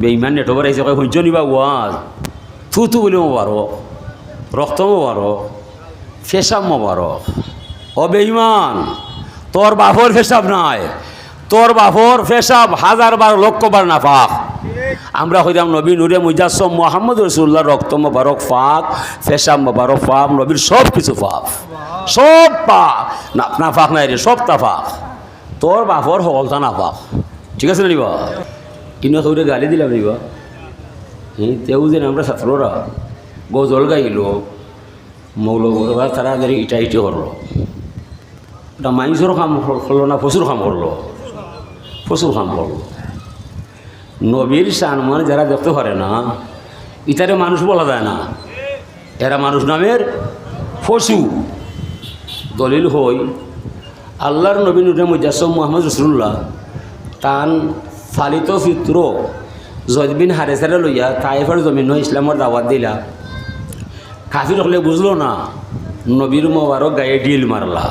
বেইমান নেটৱৰ্ক আহিছে, কয় সূৰ্য নিবা ওৱাজ? থু থু বুলি মোবাৰক ৰক্ত মোবাৰক ফেচাব মোবাৰক অ বেইমান তোর বাপর ফেসাব নাই। তোর বাপর ফেসাব হাজার বার লক্ষ বার না পাক আমরা হইলাম নবী নুরে মুজাসম মোহাম্মদ রসুল্লাহ রক্ত মোবারক ফাক ফেসাব মোবারক ফাক, নবীর সব কিছু পাপ সব পাক। না না ফাক নাই রে, সব তা পাক তোর বাপর সকলটা না ঠিক আছে না কিন্তু সৌরে গালি দিলাম নিবা হ্যাঁ তেও যেন আমরা ছাত্ররা গজল গাইল। মৌল তারা ইটা ইটি করল এটা মাইন্সেরও কাম করল না প্রচুর কাম করল প্রচুর কাম করল নবীর সানমান যারা দেখতে পারে না ইতারে মানুষ বলা যায় না। এরা মানুষ নামের পশু দলিল হই আল্লাহর নবীন মুজাসম মোহাম্মদ রসুল্লাহ তান ফালিত ফিত্র। জজবিন হারেসারে লইয়া তাইফার জমিন ইসলামর দাওয়াত দিলা। কাফির হলে বুঝলো না, নবীর মোবারক গায়ে ডিল মারলা।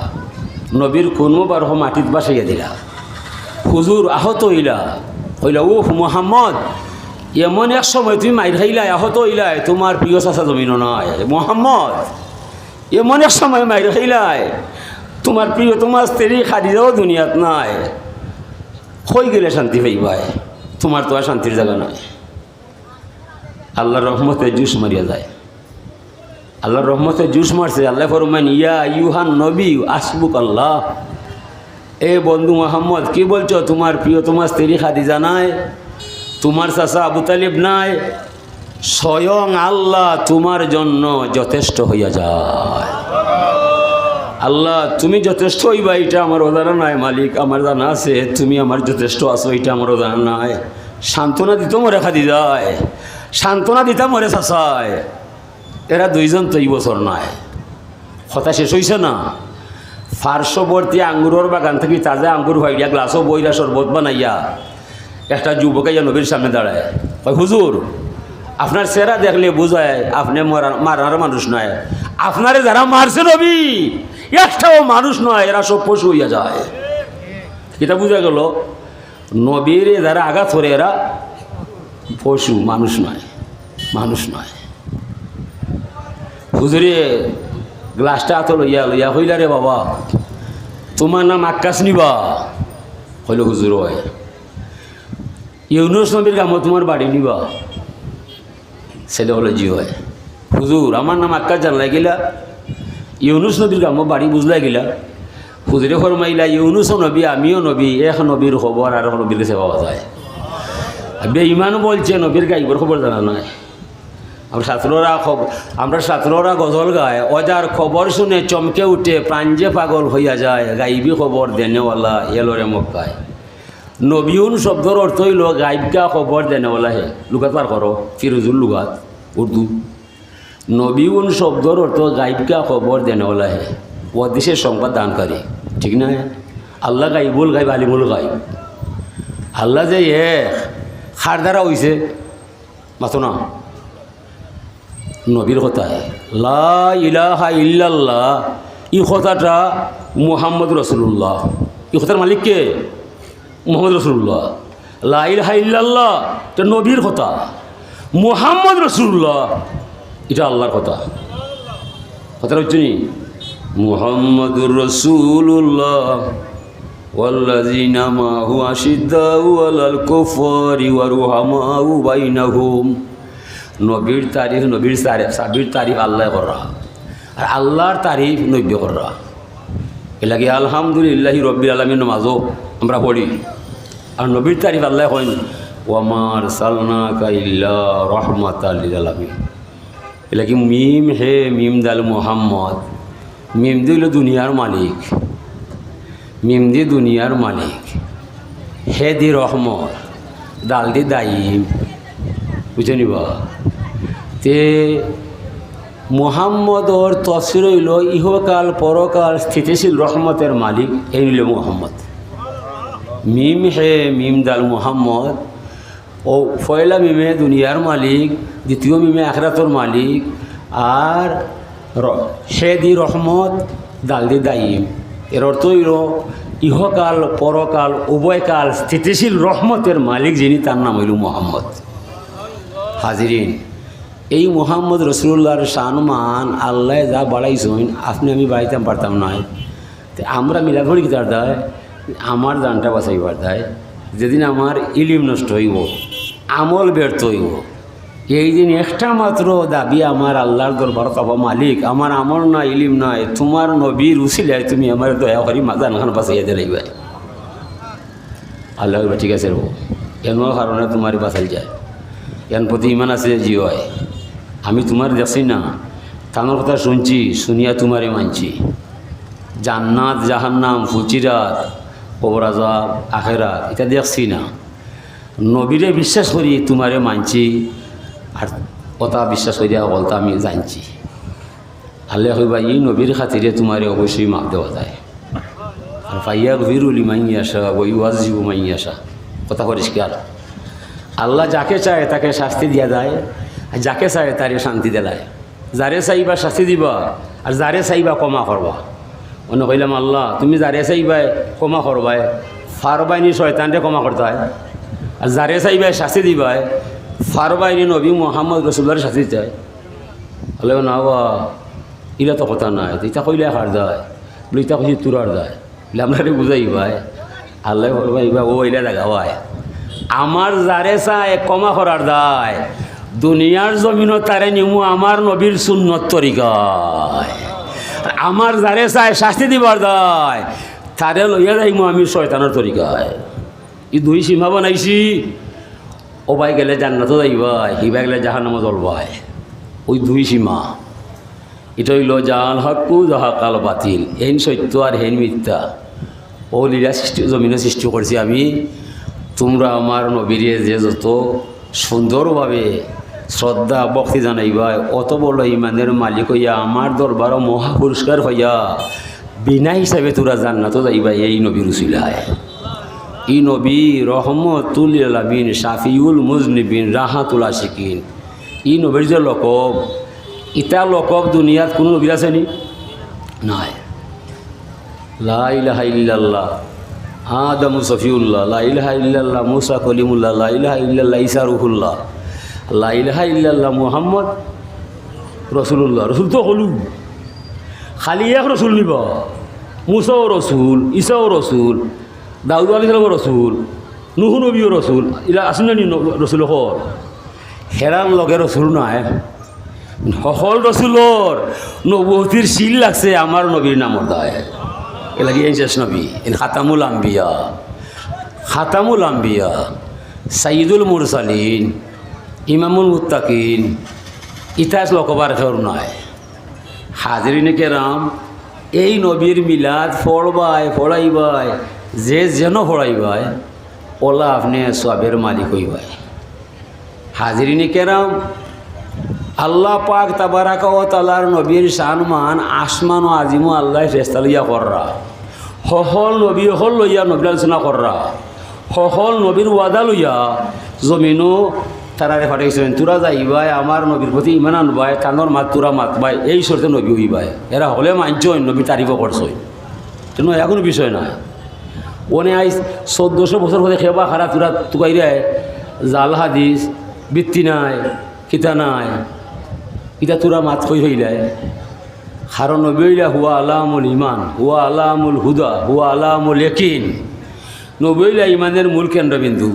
নবীর কোন মোবারক মাটিত বাসাইয়া দিলা। হুজুর আহত হইলা। হইলা ও মোহাম্মদ, এমন এক সময় তুমি মাইর খাইলা আহত হইলাই, তোমার প্রিয় চাষা জমিন নয় মোহাম্মদ, এমন এক সময় মাইর খাইলাই, তোমার প্রিয়, তোমার স্ত্রী খাদিজাও দুনিয়াত নাই। হয়ে গেলে শান্তি পাইবাই তোমার তো আর শান্তির জায়গা নয় আল্লাহর রহমতে জুস মারিয়া যায়। আল্লাহর রহমতে জুস মারছে, আল্লাহ ফরমান ইয়া ইউহান নবী আসবুক আল্লাহ এ বন্ধু মোহাম্মদ, কি বলছো? তোমার প্রিয়, তোমার স্ত্রী খাদিজা নাই, তোমার চাচা আবু তালিব নাই। স্বয়ং আল্লাহ তোমার জন্য যথেষ্ট হইয়া যায়। আল্লাহ, তুমি যথেষ্ট হইবা, এটা আমার অজানা নাই, মালিক, আমার জানা আছে, তুমি আমার যথেষ্ট আছো, এটা আমার অজানা নাই। সান্ত্বনা দিত মরে খাদি যায় সান্ত্বনা দিতা মরে চাচায়। এরা দুইজন তো এই বছর নয় কথা শেষ হয়েছে না। পার্শ্ববর্তী আঙ্গুরের বাগান থেকে তাজা আঙ্গুর হইয়া গ্লাসও বইরা শরবত বানাইয়া, একটা যুবকাইয়া নবীর সামনে দাঁড়ায়। হুজুর, আপনার চেহারা দেখলে বোঝায়, আপনি মরা- মারার মানুষ নয়। আপনারে যারা মারছে নবী একটাও মানুষ নয় এরা সব পশু হইয়া যায়। এটা বোঝা গেল? নবীর যারা আঘাত করে এরা পশু, মানুষ নয় মানুষ নয়। হুজুরে, গ্লাসটা হাতে লইয়া লইয়া হইলা রে বাবা। তোমার নাম আকাশ নিবা? হইল হুজুর হয় ইউনুস নবীর কামো তোমার বাড়ি নিবা? ছেলে হলো জি হয় হুজুর, আমার নাম আকাশ জানলাই গেলা? ইউনুস নবীর কামো বাড়ি বুঝলাই গেলা। হুজুরে ফরমাইলা ইউনুসও নবী, আমিও নবী, এক নবীর খবর আর নবীর কাছে পাওয়া যায়। বেঈমানও বলছে নবীর গাইবর খবর জানা নাই? আমরা ছাত্ররা খবর আমরা ছাত্ররা গজল গায় অজার খবর শুনে চমকে উঠে প্রাঞ্জে পাগল হইয়া যায়, গাইবি খবর দেনেওয়ালা এলোরে মক্কায় নবীন শব্দর অর্থ হইল গাইবকা খবর দেনেওয়ালা হে লুকাত পার করো ফিরোজুল লুগাত উর্দু নবীন শব্দর অর্থ গাইবকা খবর দেনেওয়ালা হে ও দেশের সংবাদ দানকারী ঠিক না আল্লাহ গাইবুল গাইব, আলিমুল গাইব। আল্লাহ যে এক খার দ্বারা হইছে মাথো না। নবীর কথায় লা ইলাহা ই কথাটা মুহাম্মদ রসুল্লাহ ই কথার মালিক কে? মোহাম্মদ রসুল্লাহ লা ইলাহা ইল্লাল্লাহ নবীর কথা। মুহাম্মদ রসুল্লাহ এটা আল্লাহর কথা কথাটা হচ্ছে নি মুহাম্মদুর রসুল্লাহ والذين معه أشداء على الكفار ورحماء بينهم নবীর তারিফ নবীর তারিফ সাবির তারিফ আল্লাহ করা আর আল্লাহর তারিফ নব্য করা এলাকি আলহামদুলিল্লাহি রব্বির আলমীর মাঝও আমরা পড়ি আর নবীর তারিফ আল্লাহ কইন ওয়ামার সালনা কাইল্লা রহমাত আলমী এলাকি মিম হে মিম দাল মোহাম্মদ, মিম দিল দুনিয়ার মালিক, মিম দি দুনিয়ার মালিক, হে দি রহমত, দাল দি দায়িম। বুঝে নিবা? তে মোহাম্মদর তফসির হইল ইহকাল পরকাল স্থিতিশীল রহমতের মালিক এই হইল মোহাম্মদ। মিম হে মিম দাল মোহাম্মদ ও ফয়লা মিমে দুনিয়ার মালিক, দ্বিতীয় মিমে আখরাতর মালিক, আর হে দি রহমত দাল দি দায়িম। এর অর্থ হইল, ইহকাল, পরকাল, উভয়কাল স্থিতিশীল রহমতের মালিক যিনি, তার নাম হইল মোহাম্মদ। হাজিরিন, এই মোহাম্মদ রসুল্লাহর সানমান আল্লাহ যা বাড়াইছেন, আপনি আমি বাড়াইতাম পারতাম নয় তো আমরা মিলাভরি তার দেয়? আমার দানটা বাঁচাইবার দেয়। যেদিন আমার ইলিম নষ্ট হইব। আমল ব্যর্থ হইব এই দিন একটা মাত্র দাবি আমার আল্লাহর দরবার কাবা মালিক, আমার আমল না, ইলিম নয় তোমার নবীর উচিলায় তুমি আমার দয়া করি মাদান খান বাঁচাইয়া দিলাইবাই আল্লাহ ঠিক আছে রো এনো কারণে তোমার বাঁচাই যায়। এর প্রতি ইমান আছে জি আমি তোমার দেখছি না। তানোর কথা শুনছি, শুনিয়া তোমারে মানছি। জান্নাত, জাহান্নাম ফুচিরাত কবরাজাব আখেরাত, এটা দেখছি না। নবীরে বিশ্বাস করি, তোমারে মানছি। আর কথা বিশ্বাস করিয়া বলতা আমি জানছি। আল্লাহ কইবা এই নবীর খাতিরে তোমারে অবশ্যই মাপ দেওয়া যায়। আর ফাইয়া গভীরুলি মাই আসা ওই ওয়াজিবু মাই আসা কথা পরিষ্কার আল্লাহ যাকে চায় তাকে শাস্তি দিয়া দেয় আর যাকে চায় তারে শান্তি দেলায়। যারে চাইবা শাস্তি দিবা আর যারে চাইবা কমা করবা অন্য কইলাম, আল্লাহ, তুমি যারে চাইবাই কমা করবাই ফারবাইনি শয়তানরে কমা করতে হয় আর যারে চাইবাই শাস্তি দিবাই ফারবাইনি নবী মোহাম্মদ রসুল্লার শাস্তি চায়। হলে না বা ইরা তো কথা নাই ইটা কইলে হার দেয় বলে ইটা কইছি তুরার দেয় আমরা বুঝাই ভাই, আল্লাহ বলবা ইবা ও ইলা দেখাবায় আমার যারে চায় কমা করার দায়, দুনিয়ার জমিনও তারে নিমু আমার নবীর সুন্নত তরিকায়। আমার যারে চায় শাস্তি দিবার দায়, তারে লইয়া যাইমু আমি শয়তানের তরিকায়। ই দুই সীমা বানাইছি। ও বাই গেলে জান্নাতও যাইবাই হিবা গেলে জাহান্নামও জ্বলবাই। ওই দুই সীমা। এটা হইল জাল হকু জাহাকাল বাতিল। হেন সত্য আর হেন মিথ্যা। ও লীলা সৃষ্টি জমিনে সৃষ্টি করছি আমি। তোমরা আমার নবীরে যে যত সুন্দরভাবে শ্রদ্ধা, ভক্তি জানাইবা অত বড় ইমানের মালিক হইয়া আমার দরবার মহা পুরস্কার হইয়া বিনা হিসাবে তোরা জান্নাত যাইবা এই নবীর উচিলায় ই নবী রহমতুল আলমিন শাফিউল মুজনিবিন রাহাতুল আশিকিন। ই নবীর যে লকব ইটা লকব দুনিয়াত কোনো নবীর আছে নি? নাই। লাইলাহা ইল্লাল্লাহ, আদম সফিউল্লাহ লাইলাহা ইল্লাল্লাহ, মুসা কলিমুল্লাহ লাইলাহা ইল্লাল্লাহ ইসা রুহুল্লাহ লাইলাহা ইল্লাল্লাহ, মুহাম্মদ রসুল্লাহ রসুল তো হলু। খালি এক রসুল নিব, মুসাও রসুল ইসাও রসুল দাউদ আলী সালাম রসুল নুহু নবীও রসুল ইলা আসুন রসুল হল হেরান লগে রসুল নাই। সকল রসুলর নবতির শিল লাগছে আমার নবীর নামর দায়। এলাকি এই শেষ নবী, এন খাতামুল আম্বিয়া। খাতামুল আম্বিয়া সাইদুল মুরসালিন, ইমামুল মুত্তাকিন ইতিহাস লকবার খের নয় হাজরিনে কেরাম এই নবীর মিলাদ ফড়বাই ফড়াইবাই যে যেন ফড়াইবাই ওলা আপনি সবের মালিক হইবাই হাজরিনে কেরাম আল্লাহ পাক তাবারাকা ও তালার নবীর শানমান আসমান ও আজিমু আল্লাহ ফেস্তা লইয়া কররা হহল নবী হল লইয়া নবীর আলোচনা কররা হহল নবীর ওয়াদা লইয়া জমিনও তারারে ফাটাইছেন তোরা যাইবাই আমার নবীর প্রতি ইমান আনবাই কানর মাত তোরা মাতবাই এই সরতে নবী হইবাই এরা হলে মানছই নবী তারিফ করছই তেন এখনও বিষয় না ওনে আইস চোদ্দশো বছর হতে খেবা খারা তোরা তুকাইরে জাল, হাদিস, বৃত্তি নাই, কিতা নাই। ইটা তোরা মাত হই হইলাই কারণ নবীলা হুয়া আলামুল ইমান, হুয়া আলামুল হুদা, হুয়া আলামুল একিন নবীলা ইমানের মূল কেন্দ্রবিন্দু।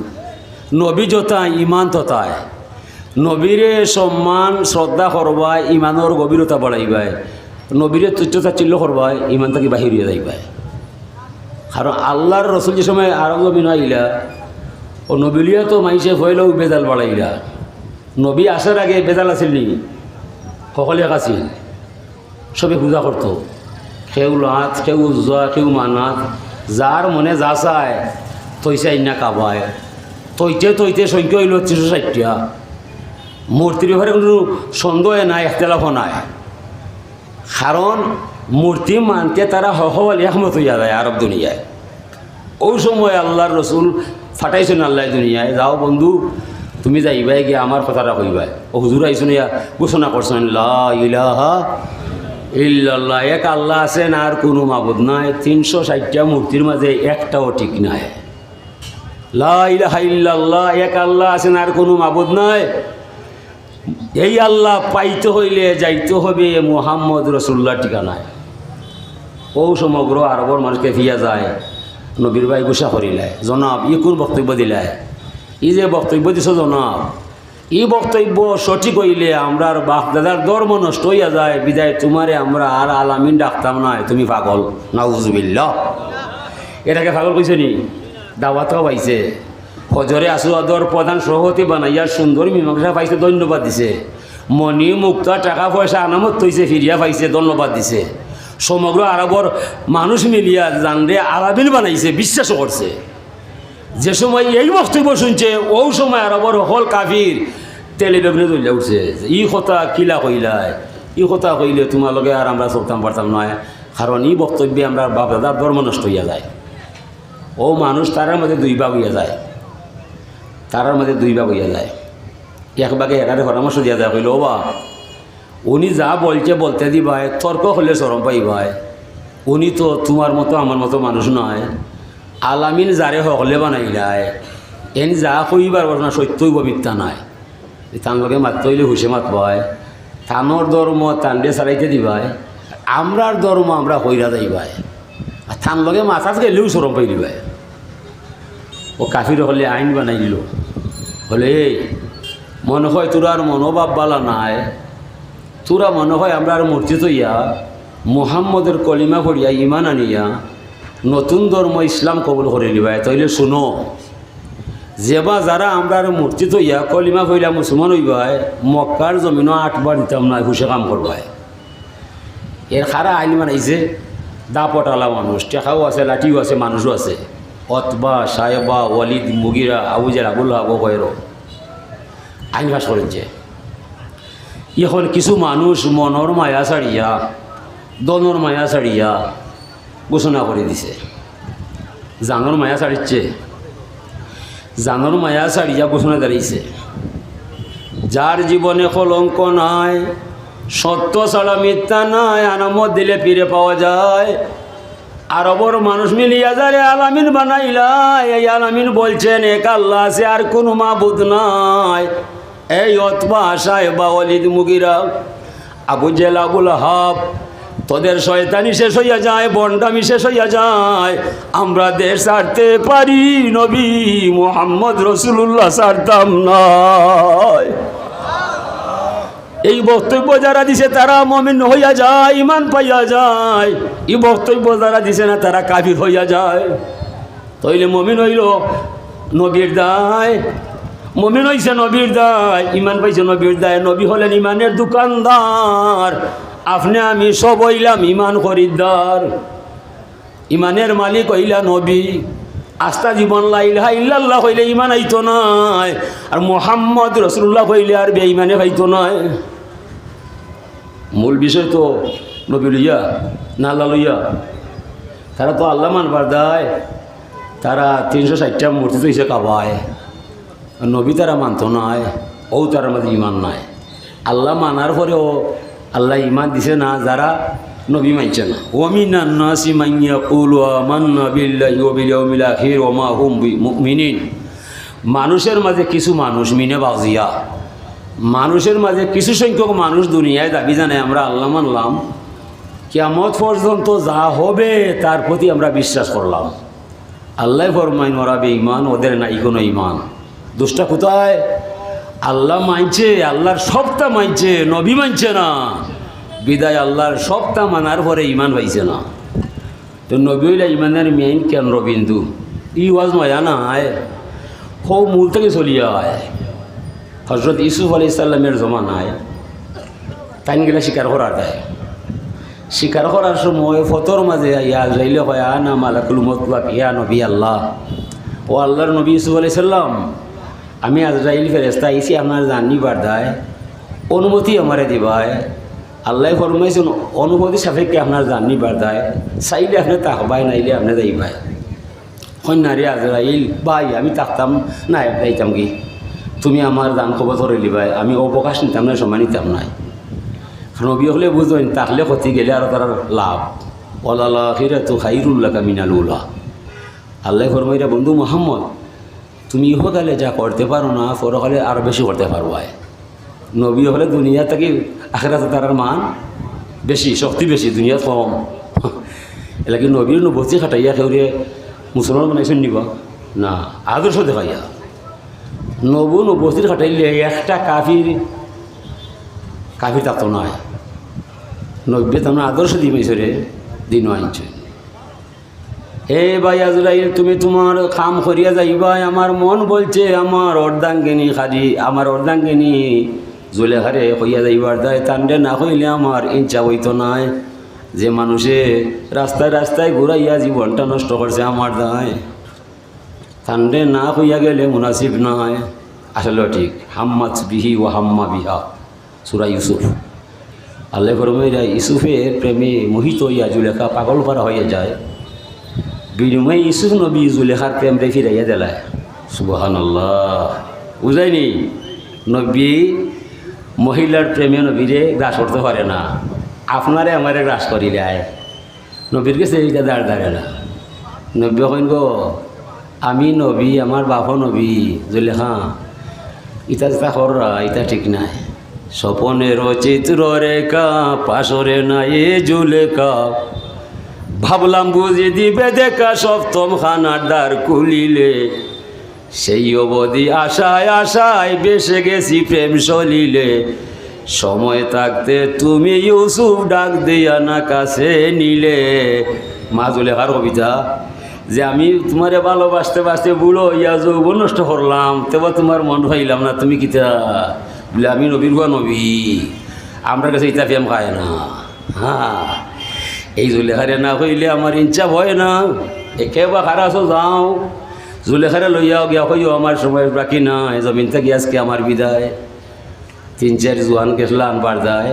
নবী যথায় ইমান তথায়। নবীরে সম্মান শ্রদ্ধা করবাই ইমানের গভীরতা বাড়াইবাই নবীরে তুচ্ছতা চিল্ল করবাই ইমান তাকে বাহির হইয়া যাইবাই। কারণ আল্লাহর রসুল যে সময় আরব জমিন আইলা, ও নবীলিয়া তো মাইসে হইলেও বেজাল বাড়াইলা। নবী আসার আগে বেজাল আছিল নি সকলে আছিল। সবে পূজা করতো। কেউ লাত, কেউ উজা কেউ মানাত যার মনে যা চায় তৈছে আইনা কাবায়। তৈতে তৈতে সংখ্যা হইল তিনশো ষাটটা মূর্তির ব্যাপারে কোনো সন্দেহ নাই, একতলাফ নাই। কারণ মূর্তি মানতে তারা হল একমত হইয়া যায় আরব দুনিয়ায়। ওই সময় আল্লাহর রসুল ফাটাইছেন আল্লাহ দুনিয়ায়, যাও বন্ধু, তুমি যাইবাই গিয়ে আমার কথাটা কইবাই। ও হুজুর আইসুন ইয়া ঘোষণা করছেন ইলাহা ইল্লাল্লাহ, এক আল্লাহ আছেন, আর কোনো মাবুদ নাই। তিনশো ষাটটা মূর্তির মাঝে একটাও ঠিক নাই। লা ইলাহা ইল্লাল্লাহ, এক আল্লাহ আছেন, আর কোনো মাবুদ নাই। এই আল্লাহ পাইতে হইলে যাইতে হবে মোহাম্মদ রসুল্লাহ ঠিকানায়। ও সমগ্র আরবর মানুষকে ফিয়া যায়। নবীর ভাই গুসা করিলে জনাব, ই কোন বক্তব্য দিলে? ই যে বক্তব্য দিছ জনাব। ই বক্তব্য সঠিক হইলে আমরার বাপ দাদার ধর্ম নষ্ট হইয়া যায়। বিদায় তোমারে আমরা আর আলামিন ডাকতাম নয় তুমি পাগল। নাউজুবিল্লাহ। এটাকে পাগল কইছে নি? দাওয়াতও পাইছে। হজরে আসু আদর প্রধান সভাপতি বানাইয়া সুন্দর মীমাংসা পাইছে, ধন্যবাদ দিছে। মণি মুক্ত টাকা পয়সা আনামত তৈছে ফিরিয়া পাইছে, ধন্যবাদ দিছে। সমগ্র আরবর মানুষ মিলিয়া জানরে আরাবিন বানাইছে, বিশ্বাস করছে যে সময় এই বক্তব্য শুনছে ও সময় আরবর হল কাফির তেলে বেগুনে দলিয়া উঠছে। ই কথা কিলা কইলায় ই কথা কইলে তোমালোকে আর আমরা চলতাম পারতাম নয় কারণ ই বক্তব্যে আমরা বাপ দাদার ধর্ম নষ্ট হইয়া যায়। ও মানুষ তারার মধ্যে দুই ভাগ হইয়া যায়। তারার মধ্যে দুই ভাগ হইয়া যায়। এক ভাগে একারে পরামর্শ দিয়া যায়, কইল ও বা উনি যা বলছে বলতে দিবাই তর্ক হলে চরম পাইবাই উনি তো তোমার মতো, আমার মতো মানুষ নয়। আলামিন যারে হকলে বানাইলাই এন যা কইবার না, সত্যই মিথ্যা নাই। তার লগে মাত হইলে হুসে মাতবাই থানোর ধর্ম তান্ডে চালাইতে দিবাই আমরার ধর্ম আমরা কইরা যাইবাই আর থান লগে মাথাত গেলেও চরম পাই দিবাই ও কাফির হলে আইন বানাই দিল। হলে, মনে হয় তোর আর মনোভাব বালা নাই। তোরা মনে হয় আমরা আর মূর্তি তৈয়া মোহাম্মদের কলিমা পড়িয়া ইমান আনিয়া নতুন ধর্ম ইসলাম কবুল করে নিবাই তাইলে শুনো, যেবা যারা আমরা আর মূর্তি তৈয়া কলিমা পড়িয়া মুসলমান হইবাই, মক্কার জমিনও আটবার দিতাম না হুসে কাম করবাই। এর খারা আইন বানাইছে দাপটালা মানুষ, টেকাও আছে, লাঠিও আছে, মানুষও আছে। অতবা সাহেবা, ওয়ালিদ, মুগিরা আবুজের আবুল আবু কয়ের আইন পাস করেছে এখন কিছু মানুষ মনের মায়া ছাড়িয়া দনের মায়া ছাড়িয়া ঘোষণা করে দিছে। জানোর মায়া ছাড়িচ্ছে জানোর মায়া ছাড়িয়া ঘোষণা দাঁড়িয়েছে যার জীবনে কলঙ্ক নাই, সত্য ছাড়া মিথ্যা নাই আনামত দিলে ফিরে পাওয়া যায়। আর আরবর মানুষ মিলিয়া যারে আলামিন বানাইলাই। এই আলামিন বলছেন, এক আল্লাহ আছে, আর কোনো মাবুদ নাই। এই অতবা আশায় বা অলিদ মুগিরা, আবু জেল আবুল হাব তোদের শয়তানি শেষ হইয়া যায় বন্ডামি শেষ হইয়া যায়। আমরা দেশ ছাড়তে পারি, নবী মোহাম্মদ রসুল্লাহ ছাড়তাম নয় এই বক্তব্য যারা দিছে, তারা মমিন হইয়া যায় ইমান পাইয়া যায়। এই বক্তব্য যারা দিছে না, তারা কাফির হইয়া যায়। তইলে মমিন হইল নবীর দায়। মমিন হইছে নবীর দায় ইমান পাইছে নবীর দায়। নবী হলেন ইমানের দোকানদার। আপনি আমি সব হইলাম ইমান খরিদ্দার। ইমানের মালিক হইলা নবী। আস্থা জীবন লাইলা ইল্লাল্লাহ হইলে ইমান আইতো নয় আর মোহাম্মদ রসুল্লাহ হইলে আর বেঈমানে পাইতো নয় মূল বিষয় তো নবী লইয়া নাল্লা লইয়া। তারা তো আল্লাহ মানবার দেয়। তারা তিনশো ষাটটা মূর্তি তো হিসেবে কাবায়। নবী তারা মানত নয় ও তার মধ্যে ইমান নাই। আল্লাহ মানার পরেও আল্লাহ ইমান দিছে না, যারা নবী মানছে না। ওমিনা নাসি মাইয়া কুল বিল মানুষের মাঝে কিছু মানুষ মিনে বাজিয়া, মানুষের মাঝে কিছু সংখ্যক মানুষ দুনিয়ায় দাবি জানে আমরা আল্লাহ মানলাম। কেমত পর্যন্ত যা হবে তার প্রতি আমরা বিশ্বাস করলাম। আল্লাহ ফরমাইন, ওরা ইমান ওদের নাই কোনো ইমান দুষ্টা কোথায়? আল্লাহ মানছে, আল্লাহর সবটা মানছে, নবী মানছে না। বিদায় আল্লাহর সবটা মানার পরে ইমান পাইছে না। তো নবী হইলে ইমানের মেইন কেন্দ্রবিন্দু ই ওয়াজ মায়া না আয়। হো মূল থেকে চলিয়া আয়। হজরত ইসুফ আলি ইসাল্লামের জমানায় টাইম গেলে শিকার করার দেয়। শিকার করার সময় ফতর মাঝে ইয়া যাইলে হয়, আনা মালাকুল মতলাক ইয়া নবী আল্লাহ। ও আল্লাহর নবী ইসুফ আলি সাল্লাম আমি আজরাইল ফেরেস্তা আইসি আপনার জানি বার্দায় অনুমতি আমারে দিবায়। আল্লাহ ফরমাইছেন, অনুমতি সাপেক্ষে আপনার জানি বার্দায় চাইলে আপনি তাকবাই নাইলে আপনি যাইবাই কন্যারে আজরাইল ভাই, আমি তাকতাম না যাইতাম কি? তুমি আমার দান খবর ধরে লিবাই আমি অবকাশ নিতাম না সময় নিতাম নাই। নবী হলে বুঝবেন, তাহলে ক্ষতি গেলে আর তার লাভ। ওলালা ফিরে তো খাইরুল্লাহ কামিনাল উল্লাহ আল্লাহ ফরমাইরা বন্ধু মোহাম্মদ তুমি ইহকালে যা করতে পারো না, পরকালে আরও বেশি করতে পারো আয় নবী হলে দুনিয়া থেকে আখেরাত তারার মান বেশি, শক্তি বেশি, দুনিয়া কম। এলাকি নবীর নবস্তি খাটাইয়া খেউরে মুসলমান বানাইছেন নিবা? না, আদর্শ দেখাইয়া। নবু নবস্তির খাটাইলে একটা কাফির কাফির তাত নয় নব্বে তোমার আদর্শ দিবেছে রে, দিন আনছে হে ভাই আজরাইল, তুমি তোমার কাম করিয়া যাইবা। আমার মন বলছে, আমার অর্ধাঙ্গিনী খারি আমার অর্ধাঙ্গিনী জলে খারে কইয়া যাইবার দায়। তান্ডে না কইলে আমার ইচ্ছা হইতো নাই যে মানুষে রাস্তায় রাস্তায় ঘুরাইয়া জীবনটা নষ্ট করছে আমার দায়। তান্ডে না কইয়া গেলে মুনাসিব নয় আসলে ঠিক হাম্মাত বিহি ও হাম্মা বিহা, সুরা ইউসুফ। আল্লাহ ফরমাইরা ইউসুফের প্রেমে মোহিত হইয়া জুলেখা পাগল করা হয়ে যায়। বিনিময়ে ইউসুফ নবী জুলেখার প্রেম রে ফিরাইয়া দিলায় সুবহান আল্লাহ বুঝাইনি নবী মহিলার প্রেমে নবীরে গ্রাস করতে পারে না আপনারে আমারে গ্রাস করিলে আয় নবীর কাছে এইটা দাঁড় দাঁড়ে না নবী কইন গো আমি নবী আমার বাপ নবী জুলেখা ইটা যেটা কররা ইটা ঠিক নাই স্বপনের চিত্র রেখা পাশরে না এ জুলেখা ভাবলাম বুঝি দিবে দেখা সপ্তম খানার দ্বার খুলিলে। সেই অবধি আশায় আশায় বেসে গেছি প্রেম সলিলে। সময় থাকতে তুমি ইউসুফ ডাক দিয়া না কাছে নিলে। মাজুলে কার কবিতা, যে আমি তোমারে ভালোবাসতে বাসতে বুড়ো ইয়া যৌবন নষ্ট করলাম, তেবা তোমার মন হইলাম না, তুমি কিতা? বলে, আমি নবীর গুয়া নবী আমরা কাছে ইতা প্রেম খায় না। হ্যাঁ এই জুলেখারে না কইলে আমার ইচ্ছা ভয় না। একেবা খারাসও যাও। জুলেখারে লইয়াও গিয়া কইও আমার সময় বাকি নাই জমিন থেকে আজকে আমার বিদায়। তিন, চার জোয়ান গেছলা আনবার যায়।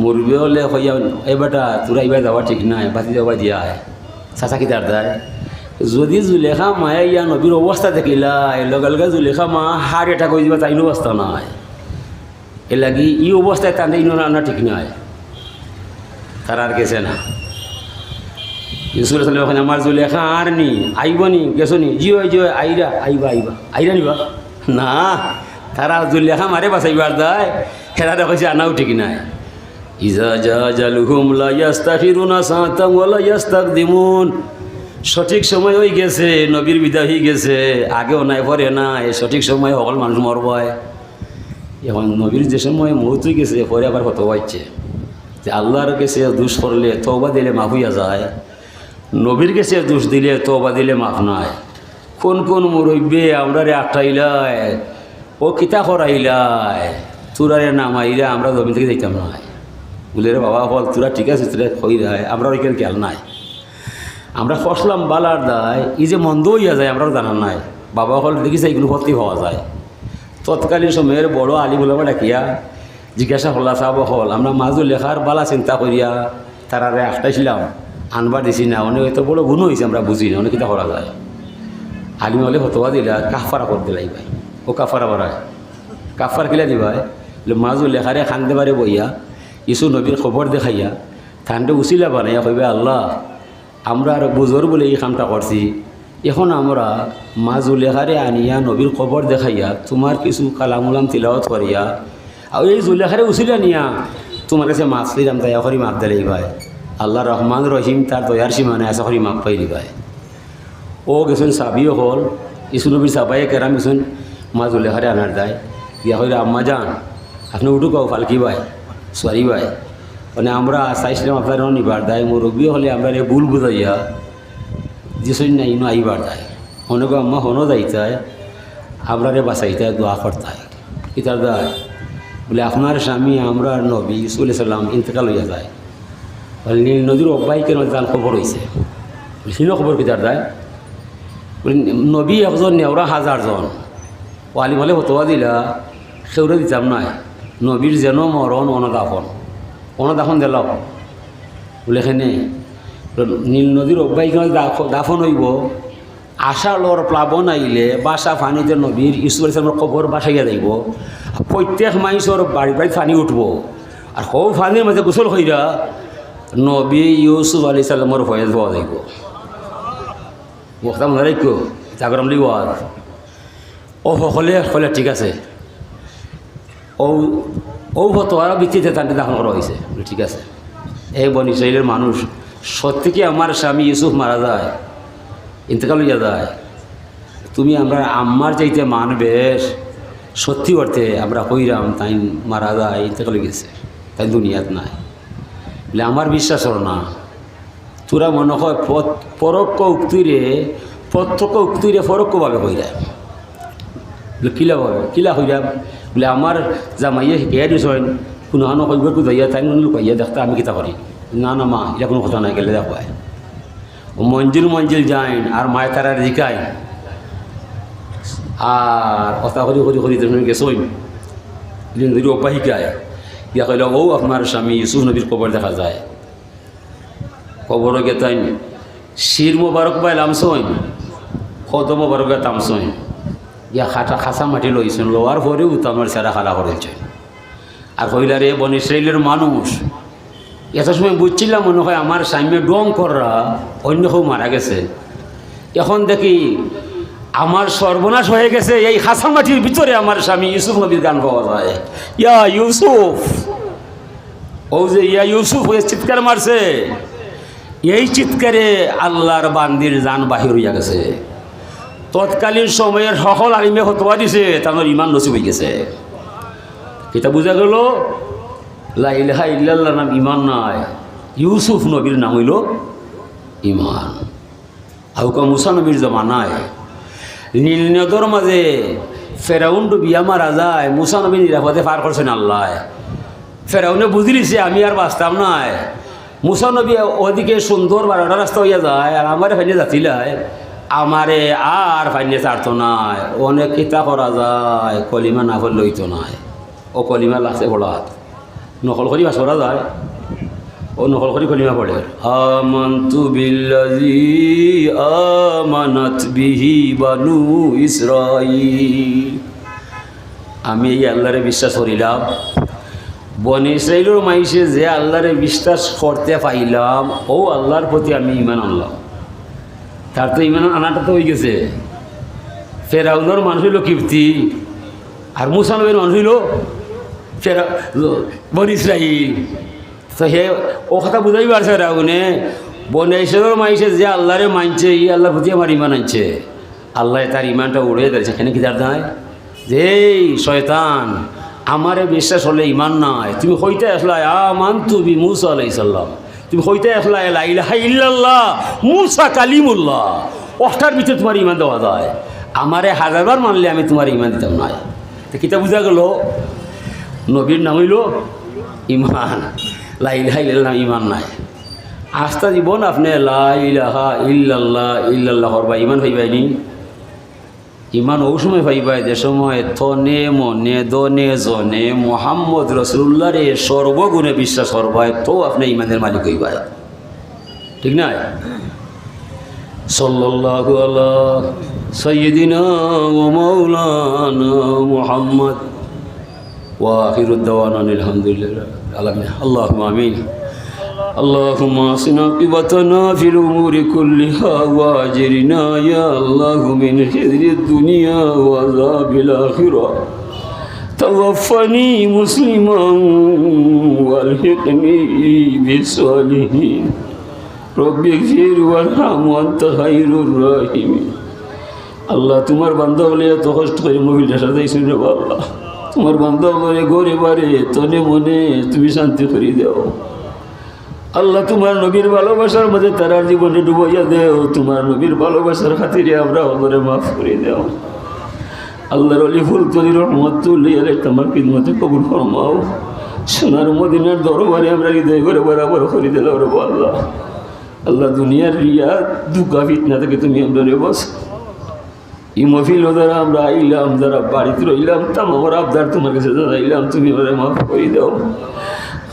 মুরবে হলে কইয়া এ বেটা, তোরা এবার যাওয়া ঠিক নাই, বাতি যাওয়া দিয়া চাচা কিতার দেয়? যদি জুলেখা মায়া ইয়া নবীর অবস্থা দেখিলা লগে লগে জুলেখা মা হার এটা কই দিবা তাইনো অবস্থা নাই। এ লাগি ই অবস্থায় তাদের ইনো রান্না ঠিক নয় তারা আর গেছে না। ইউসুফ সাল্লাম ওখানে আমার জুলেখা আর নি আইব নি গেছো নি জিও জিও আইরা আইবা আইবা আইরা নিবা না তারা জুলেখা মারে বাসাইবার দেয় হেরা দেখেছে আনাও ঠিক নাই ইজা জা জালুহুম লা ইয়াস্তাখিরুনা সাতাম ওয়ালা ইয়াস্তাকদিমুন সঠিক সময় হয়ে গেছে নবীর বিদায় হয়ে গেছে আগেও নাই পরে নাই সঠিক সময় সকল মানুষ মরবায় এখন নবীর যে সময় মৌত হয়ে গেছে পরে আবার কত হচ্ছে যে আল্লাহর কাছে দুষ করলে তবা দিলে মাফ হইয়া যায় নবীর কাছে দোষ দিলে তবা দিলে মাফ নাই। কোন কোন মুরব্বে আমরারে আটাইলায় ও কিতা করাইলায় তোরারে নামাইলে আমরা জমি থেকে যাইতাম নাই বলে রে বাবা হল তোরা ঠিক আছে তোরা হই যায় আমরা ওইখানে খেয়াল নাই। আমরা ফসলাম বালার দায় এই যে মন্দ হইয়া যায়, আমরাও জানার নাই। বাবা হল দেখিছে এইগুলো ভর্তি হওয়া যায়। তৎকালীন সময়ের বড় আলী বলে ডাকিয়া, জিজ্ঞাসা হল্লা চাব হল, আমরা মাজু লেখার বালা চিন্তা করিয়া তারারে আটটাইছিলাম আনবার দিছি না, অনেক এত বড় গুণ হয়েছে আমরা বুঝি না, অনেক কিতা করা যায়। আলিম হলে হতোয়া দিলা, কাফারা করে দিলাই ভাই ও কাফারা বাড়ায় কাফার কিলা দিবাই মাজু লেখারে খান্দে বারে বইয়া, ইসু নবীর খবর দেখাইয়া ঠান্ডে উচিলা বানাইয়া কইবে, আল্লাহ, আমরা আর বুঝর বলে এই কামটা করছি। এখন আমরা মাজু লেখারে আনিয়া নবীর খবর দেখাইয়া, তোমার কিছু কালাম কালামুলাম তিলাওয়াত করিয়া, আর এই জুলেখারে উচিলা নিয়া, তোমার কাছে মাছ দিলাম তাই এখনই মাপ দিলেই ভাই আল্লাহ রহমান রহিম তার দয়ার সীমানে আছে এখনই মাপ পাই দিবাই ও গেছেন সাবিও হল, ইসু নবীর সাবাই কেরাম গেছেন মা জুলেখারে আনার দেয়। ইয়া হইলে আম্মা যান আপনি উঠু কাও, ফালকি ভাই, সোয়ারি ভাই। মানে আমরা চাইছিলাম আপনার নিবার দেয়, মুরব্বী হলে আমরা ভুল বুঝাইয়া যেসই না ইনো আইবার দেয়। অনেক আম্মা, হনো যাইতায় আমরা রে বাঁচাইতে দোয়া করতায়। ইতার দেয়? বলে, আপনার স্বামী, আমরা নবী ইসুল সাল্লাম ইন্তকাল হইয়া যায়। নীল নদীর অব্বাহিকে তার খবর হয়েছে সিনো খবর কিতার দেয় নবী একজন, নেওরা হাজারজন ওয়ালি বলে হতোয়া দিলা, সেউরে দিতাম নাই। নবীর যেন মরণ অনদাফন অনদাফন দিল বলে, এখানে নীল নদীর অব্বাহিকে দাফন হইব। আশালর প্লাবন আইলে বাসা ফানিতে নবীর ঈশ্বর ইসলামের খবর বাসাইয়া যাইব। প্রত্যেক মানুষের বাড়ি বাড়ি ফানি উঠব। আর সৌ ফানির মাঝে গোসল হইরা। নবী ইউসুফ আলি সাল্লামর ফয়েজ পাওয়া যাইব বক্তা মনে রাখো জাগরম আর ও সকলে সকলে ঠিক আছে। ও ও হতো আর ভিত্তিতে তাকে দাফন করা হয়েছে ঠিক আছে। এই বন ইসরায়েলের মানুষ, সত্যি কি আমার স্বামী ইউসুফ মারা যায়? ইন্তকাল হইয়া যায়। তুমি আমরা আম্মার চাইতে মানবে, সত্যি অর্থে আমরা হইরাম, তাই মারা যায়, ইন্তকাল গেছে। তাই দুনিয়াত নাই। বলে, আমার বিশ্বাস হলো না। তোরা মনে হয় পরোক্ষ উক্তিরে প্রত্যক্ষ উক্তিরে পরোক্ষভাবে হইরা। বলে, কিলা হবে? কিলা হইরা? বলে, আমার জামাইয়ে শিকাইয়া দিছেন। কোনো হানো কইব কো দইয়া তাই মনে লুকাইয়া দেখতে আমি কিতা করি? না না, মা, এটা কোনো কথা নাই, গেলে ও মঞ্জিল মঞ্জিল যাইন, আর মায় তারা জিকাই আর কথা করি করি করি তুমি গেছই যদি অপা শিকায় ইয়া কইল ও আপনার স্বামী ইউসুফ নবীর কবর দেখা যায়। কবর গেতাইন শির মোবারক পাই লামসইন কদ মোবারক তামসইন ইয়া খাটা খাসা মাটি লইছেন লোয়ার পরেও তোমার সেরা খালা করেছে আর কইলা রে বন ইসরায়েলের মানুষ এত সময় বুঝছিলাম মনে হয় আমার স্বামী ডং কররা অন্য কেউ মারা গেছে। এখন দেখি আমার সর্বনাশ হয়ে গেছে, এই হাসা মাটির ভিতরে আমার স্বামী ইউসুফ নবীর গান পাওয়া যায়। ইয়া ইউসুফ! ও যে ইয়া ইউসুফ হয়ে চিৎকার মারছে। এই চিৎকারে আল্লাহর বান্দির জান বাহির হইয়া গেছে। তৎকালীন সময়ের সকল আলিমে হতবা দিছে তাদের ইমান নসিব হয়ে গেছে। এটা বোঝা গেল লাইলাহা ইল্লাল্লাহ নাম ইমান নাই, ইউসুফ নবীর নাম হইল ইমান আউকা মুসা নবীর জমানায় নীল নদর মাঝে ফেরাউন্ডু বিয়া মারা যায়, মুসা নবী নিরাপদে পার করছেন আল্লাহ? ফেরাউনে বুঝি দিছে আমি আর বাঁচতাম নাই। মুসা নবী ওদিকে সুন্দর বারোটা রাস্তা হইয়া যায় আর আমার ফাইনে যাচ্ছিলাই আমারে আর ফাইনে ছাড়তো নাই। অনেক কিতা করা যায়, কলিমা না করে লইতো নাই। ও কলিমা লাগছে পড়াত নকল করি বাস যায়। ও নকল করি কলিমা পড়ে আমন্তু বিল্লাজি আমানাত বিহি বানু ইসরাইল আমি এই আল্লাহরে বিশ্বাস করিলাম বন ইসরাইলের মাইসে যে আল্লাহরে বিশ্বাস করতে পাইলাম ও আল্লাহর প্রতি আমি ইমান আনলাম। তার তো ইমান আনাটা তো হয়ে গেছে। ফেরাউনের মানুষ হইল কিপ্তি আর মুসানবের মানুষ হইল ফেরা বন ইসরাইল। তো হে ও কথা বুঝাই পারছে বন ইসরাইলের মাইসে যে আল্লাহরে মানছে ই আল্লাহর প্রতি আমার ইমান আনছে। আল্লাহ তার ইমানটা উড়ে দিয়েছে। এখানে কি তার দায় যে শয়তান, আমারে বিশ্বাস হলে ইমান নাই। তুমি হইতে আসলা আমান তুমি মুসা আলাই সাল্লাম তুমি হইতে আসলা লাইলাহা ইল্লাল্লাহ, মুসা কালিমুল্লাহ। ওটার ভিতরে তোমার ইমান দেওয়া যায়। আমারে হাজারবার মানলে আমি তোমার ইমান দিতাম নাই। তো কিতা বুঝা গেল? নবীর নাম হইল ইমান লাইলাহা ইল্লাল্লাহ ইমান নাই। আস্থা জীবন আপনি লাইলাহা ইল্লাল্লাহ ইল্লাল্লাহ করবা, ইমান হইবাইনি ইমান ও সময় পাইবাই যে সময় থনে মনে দনে জনে মোহাম্মদ রসুল্লাহ রে সর্বগুণে বিশ্বাস করবায় তো আপনি ইমানের মালিক হইবাই। ঠিক না সাল্লাল্লাহু আলা সাইয়্যিদিনা ওয়া মাওলানা মুহাম্মদ। আলহামদুলিল্লাহ আলামিন আল্লাহুম্মা আমিন اللهم اصنا عاقبتنا في الامور كلها واجرنا يا الله من خزي الدنيا وعذاب الاخره توفني مسلما والحقني بالصالحين رب اغفر وارحم وانت خير الراحمين আল্লাহ তোমার বান্ধব হলে এত কষ্ট করে মোবিলটা সাজাইছিল রে আল্লাহ তোমার বান্ধব হলে গরে বারে তনে মনে তুমি শান্তি করে দাও। আল্লাহ তোমার নবীর ভালোবাসার মধ্যে তারার জীবনে ডুবাইয়া দেও। তোমার নবীর ভালোবাসার খাতিরে আমরা অদরে মাফ করে দেও। আল্লাহর অলি ফুল তলি রহমত তুলিয়ারে তোমার কিদমতে কবুল ফরমাও। সোনার মদিনার দরবারে আমরা হৃদয় করে বরাবর করে দিল রে আল্লাহ। আল্লাহ দুনিয়ার রিয়া দুকা ফিতনা থেকে তুমি আমরা রে বস ই মফিল দ্বারা আমরা আইলাম, যারা বাড়িতে রইলাম, তাম আমার আবদার তোমার কাছে জানাইলাম তুমি ওরা মাফ করে দাও।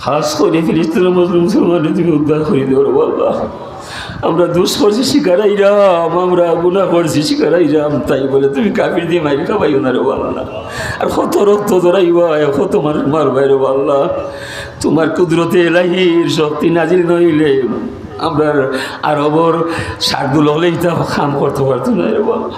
খাস করে ফিলিস্তিনের মুসলিম মুসলমানের তুমি উদ্ধার করে দেওয়ার বলবা আমরা দুষ করছি শিকারাইরাম আমরা গুণা করছি শিকারাইরাম তাই বলে তুমি কাপির দিয়ে মাইল খাবাইও না রে বললা আর কত রক্ত ধরাইবা কত মানুষ মারবাই রে বললা তোমার কুদরতে এলাহির শক্তি নাজিল নইলে আমরা আর অবর সারগুলো হলেই তা খাম করতে পারতো না রে বললা